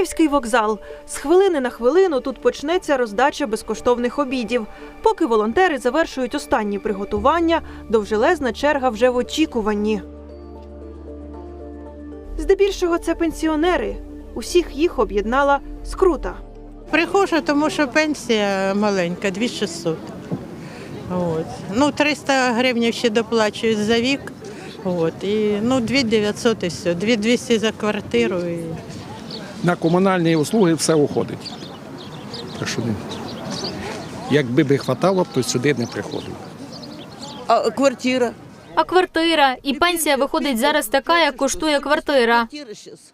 Київський вокзал. З хвилини на хвилину тут почнеться роздача безкоштовних обідів. Поки волонтери завершують останні приготування, довжелезна черга вже в очікуванні. Здебільшого це пенсіонери. Усіх їх об'єднала скрута. Приходжу, тому що пенсія маленька, 2600. От. Ну, 300 гривень ще доплачують за вік. От. І, ну, 2900 і все. 2200 за квартиру. І... на комунальні услуги все уходить. Так що якби би хватало, то сюди не приходив. А квартира? А квартира і пенсія виходить зараз така, як коштує квартира. Квартира сейчас.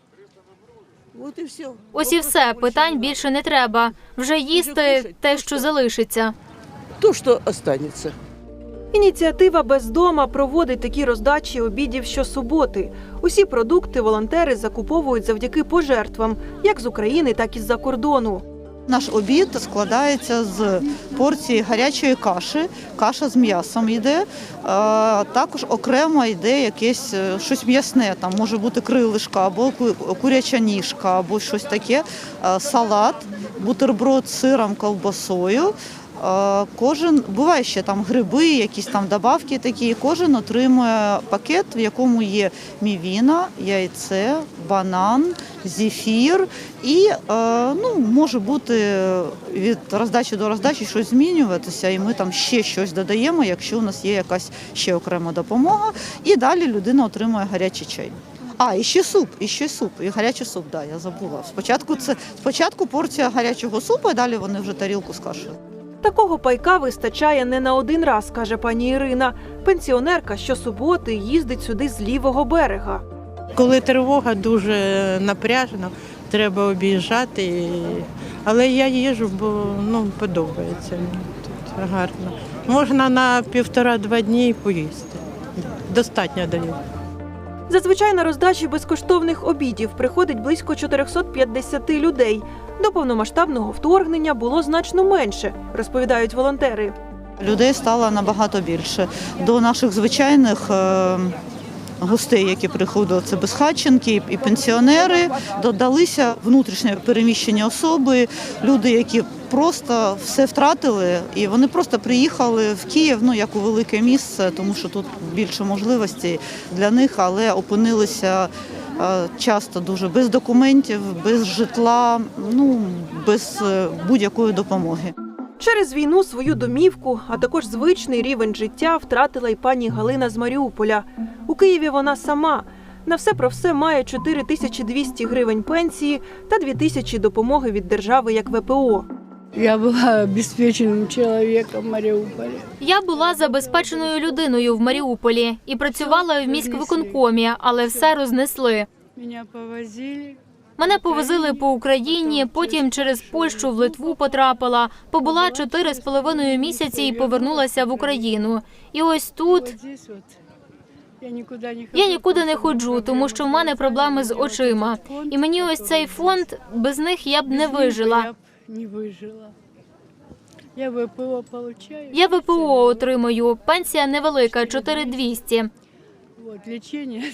Вот и все. Ось і все, питань більше не треба. Вже їсти те, що залишиться. То, что останется. Ініціатива Бездома проводить такі роздачі обідів щосуботи. Усі продукти волонтери закуповують завдяки пожертвам, як з України, так і з-за кордону. Наш обід складається з порції гарячої каші. Каша з м'ясом йде. Е, Також окремо йде якесь е, щось м'ясне. Там може бути крилишка або куряча ніжка, або щось таке. Е, Салат, бутерброд з сиром, ковбасою. Е, Кожен буває ще там гриби, якісь там добавки такі. Кожен отримує пакет, в якому є мівіна, яйце, банан, зефір і е, ну, може бути від роздачі до роздачі щось змінюватися, і ми там ще щось додаємо, якщо у нас є якась ще окрема допомога. І далі людина отримує гарячий чай. А, і ще суп, і ще суп, і гарячий суп, да, я забула. Спочатку це спочатку порція гарячого супу, а далі вони вже тарілку з кашею. Такого пайка вистачає не на один раз, каже пані Ірина. Пенсіонерка щосуботи їздить сюди з лівого берега. Коли тривога дуже напряжена, треба об'їжджати. Але я їжу, бо ну, подобається тут гарно. Можна на півтора-два дні поїсти. Достатньо даю. Зазвичай на роздачі безкоштовних обідів приходить близько 450 людей. До повномасштабного вторгнення було значно менше, розповідають волонтери. Людей стало набагато більше. До наших звичайних е, гостей, які приходили, це безхатченки і пенсіонери, додалися внутрішньо переміщені особи, люди, які просто все втратили, і вони просто приїхали в Київ, ну як у велике місце, тому що тут більше можливостей для них, але опинилися. е, Часто дуже без документів, без житла, ну без е, будь-якої допомоги. Через війну свою домівку, а також звичний рівень життя втратила й пані Галина з Маріуполя. Києві вона сама. На все про все має 4200 гривень пенсії та 2000 допомоги від держави як ВПО. Я была обеспеченным человеком в Мариуполе. Я була забезпеченою людиною в Маріуполі і працювала в міськвиконкомі, але все рознесли. Меня повозили. Мене повозили по Україні, потім через Польщу в Литву потрапила. Побула чотири з половиною місяці і повернулася в Україну. І ось тут. Я нікуди не ходжу, тому що в мене проблеми з очима. І мені ось цей фонд без них я б не вижила. Я ВПО получаю. Я ВПО отримую. Пенсія невелика 4200. Вот.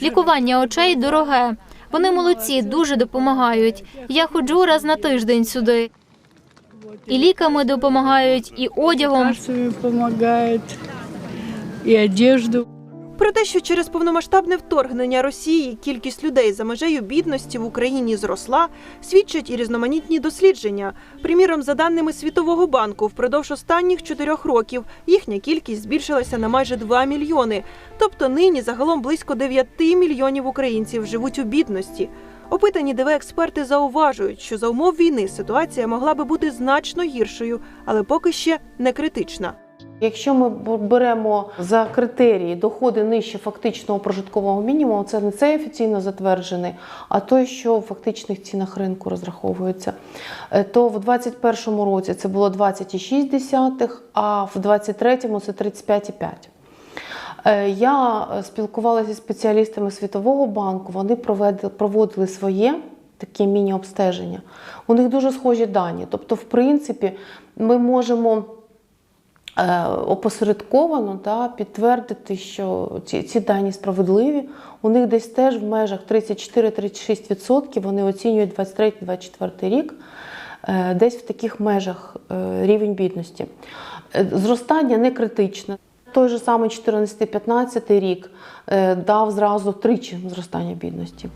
Лікування очей дороге. Вони молодці, дуже допомагають. Я ходжу раз на тиждень сюди. І ліками допомагають, і одягом. помогает. И одежду. Про те, що через повномасштабне вторгнення Росії кількість людей за межею бідності в Україні зросла, свідчать і різноманітні дослідження. Приміром, за даними Світового банку, впродовж останніх чотирьох років їхня кількість збільшилася на майже 2 мільйони. Тобто нині загалом близько 9 мільйонів українців живуть у бідності. Опитані ДВ експерти зауважують, що за умов війни ситуація могла би бути значно гіршою, але поки ще не критична. Якщо ми беремо за критерії доходи нижче фактичного прожиткового мінімуму, це не цей офіційно затверджений, а той, що в фактичних цінах ринку розраховується, е, то в 2021 році це було 20,6, а в 2023 це 35,5. Е, Я е, спілкувалася зі спеціалістами Світового банку, вони проводили своє таке міні-обстеження. У них дуже схожі дані. Тобто, в принципі, ми можемо опосередковано да, підтвердити, що ці, ці дані справедливі. У них десь теж в межах 34-36% вони оцінюють 23-24 рік, е, десь в таких межах е, рівень бідності. Е, Зростання не критичне. Той же самий 14-15 рік е, дав зразу тричі зростання бідності.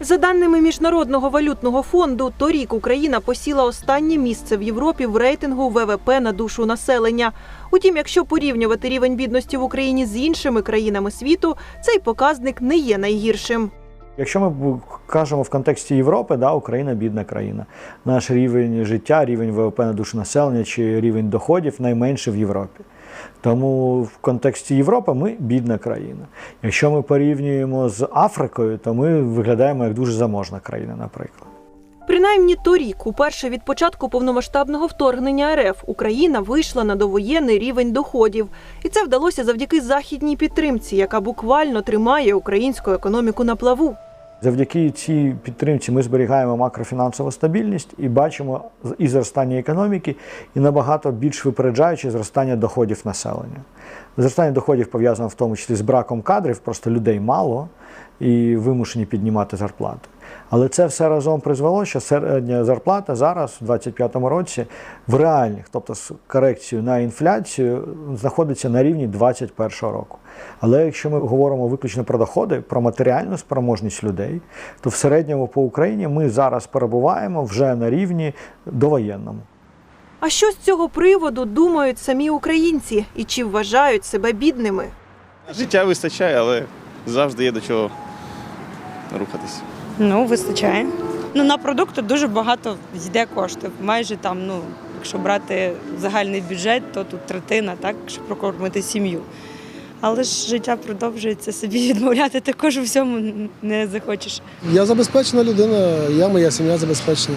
За даними Міжнародного валютного фонду, торік Україна посіла останнє місце в Європі в рейтингу ВВП на душу населення. Утім, якщо порівнювати рівень бідності в Україні з іншими країнами світу, цей показник не є найгіршим. Якщо ми кажемо в контексті Європи, да, Україна бідна країна. Наш рівень життя, рівень ВВП на душу населення чи рівень доходів найменший в Європі. Тому в контексті Європи ми бідна країна. Якщо ми порівнюємо з Африкою, то ми виглядаємо як дуже заможна країна, наприклад. Принаймні торік, уперше від початку повномасштабного вторгнення РФ, Україна вийшла на довоєнний рівень доходів, і це вдалося завдяки західній підтримці, яка буквально тримає українську економіку на плаву. Завдяки цій підтримці ми зберігаємо макрофінансову стабільність і бачимо і зростання економіки, і набагато більш випереджаючи зростання доходів населення. Зростання доходів пов'язано в тому числі з браком кадрів, просто людей мало і вимушені піднімати зарплати. Але це все разом призвело, що середня зарплата зараз, у 2025 році, в реальних, тобто з корекцією на інфляцію, знаходиться на рівні 2021 року. Але якщо ми говоримо виключно про доходи, про матеріальну спроможність людей, то в середньому по Україні ми зараз перебуваємо вже на рівні довоєнному. А що з цього приводу думають самі українці і чи вважають себе бідними? Життя вистачає, але завжди є до чого рухатись. Ну, вистачає. Ну, на продукти дуже багато йде коштів. Майже там, ну, якщо брати загальний бюджет, то тут третина, так, щоб прокормити сім'ю. Але ж життя продовжується, собі відмовляти також у всьому не захочеш. Я забезпечена людина, я моя сім'я забезпечена.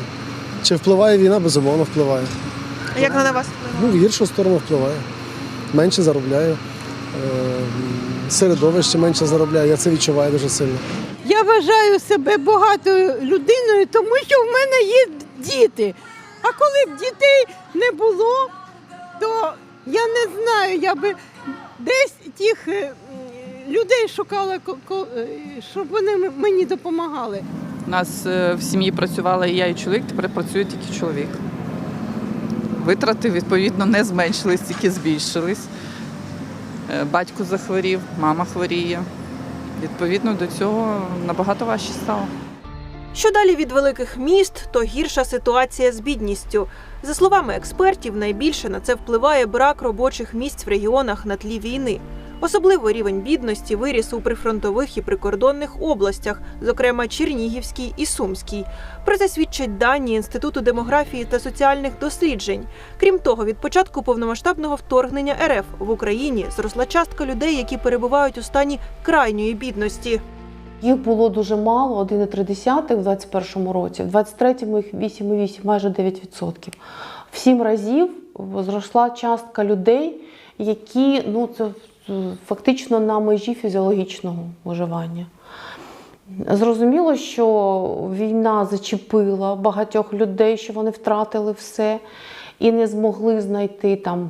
Чи впливає війна? Безумовно, впливає. А Як вона на вас Ну, в гіршу сторону впливає. Менше заробляю. Е, Середовище менше заробляє, я це відчуваю дуже сильно. Я вважаю себе багатою людиною, тому що в мене є діти. А коли б дітей не було, то я не знаю, я би десь тих е, людей шукала, е, щоб вони мені допомагали. У нас е, в сім'ї працювала і я, і чоловік, тепер працює тільки чоловік. Витрати, відповідно, не зменшились, тільки збільшились. Батько захворів, мама хворіє. Відповідно, до цього набагато важче стало. Що далі від великих міст, то гірша ситуація з бідністю. За словами експертів, найбільше на це впливає брак робочих місць в регіонах на тлі війни. Особливо рівень бідності виріс у прифронтових і прикордонних областях, зокрема Чернігівській і Сумській. Про це свідчать дані Інституту демографії та соціальних досліджень. Крім того, від початку повномасштабного вторгнення РФ в Україні зросла частка людей, які перебувають у стані крайньої бідності. Їх було дуже мало, 1,3 в 2021 році, в 2023 їх 8,8, майже 9%. В сім разів зросла частка людей, які ну, це фактично на межі фізіологічного виживання. Зрозуміло, що війна зачепила багатьох людей, що вони втратили все і не змогли знайти там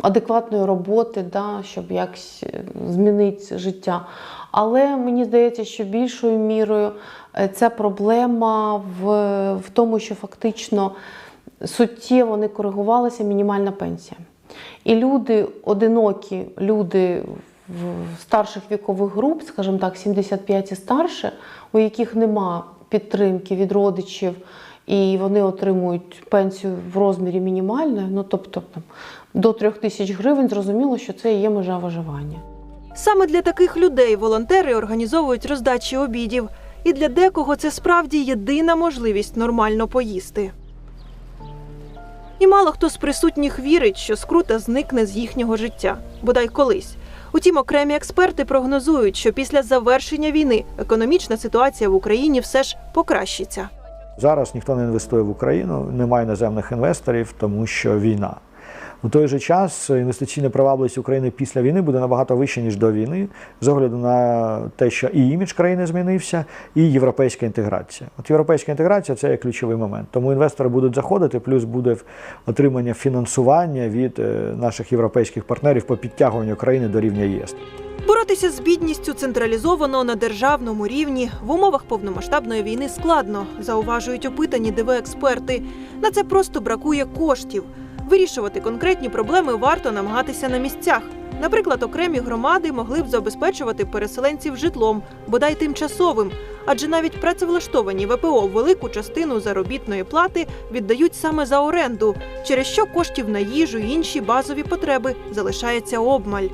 адекватної роботи, да, щоб якось е, змінити життя. Але мені здається, що більшою мірою е, це проблема в, в тому, що фактично суттєво не коригувалася мінімальна пенсія. І люди, одинокі люди старших вікових груп, скажімо так, 75 і старше, у яких нема підтримки від родичів, і вони отримують пенсію в розмірі мінімальної, ну тобто там, до 3 тисяч гривень, зрозуміло, що це є межа виживання. Саме для таких людей волонтери організовують роздачі обідів. І для декого це справді єдина можливість нормально поїсти. І мало хто з присутніх вірить, що скрута зникне з їхнього життя, бодай колись. Утім, окремі експерти прогнозують, що після завершення війни економічна ситуація в Україні все ж покращиться. Зараз ніхто не інвестує в Україну, немає іноземних інвесторів, тому що війна. У той же час інвестиційна привабливість України після війни буде набагато вища, ніж до війни, з огляду на те, що і імідж країни змінився, і європейська інтеграція. От європейська інтеграція це є ключовий момент. Тому інвестори будуть заходити, плюс буде отримання фінансування від е, наших європейських партнерів по підтягуванню країни до рівня ЄС. Боротися з бідністю централізовано на державному рівні в умовах повномасштабної війни складно, зауважують опитані ДВ-експерти. На це просто бракує коштів. Вирішувати конкретні проблеми варто намагатися на місцях. Наприклад, окремі громади могли б забезпечувати переселенців житлом, бодай тимчасовим, адже навіть працевлаштовані ВПО велику частину заробітної плати віддають саме за оренду, через що коштів на їжу і інші базові потреби залишається обмаль.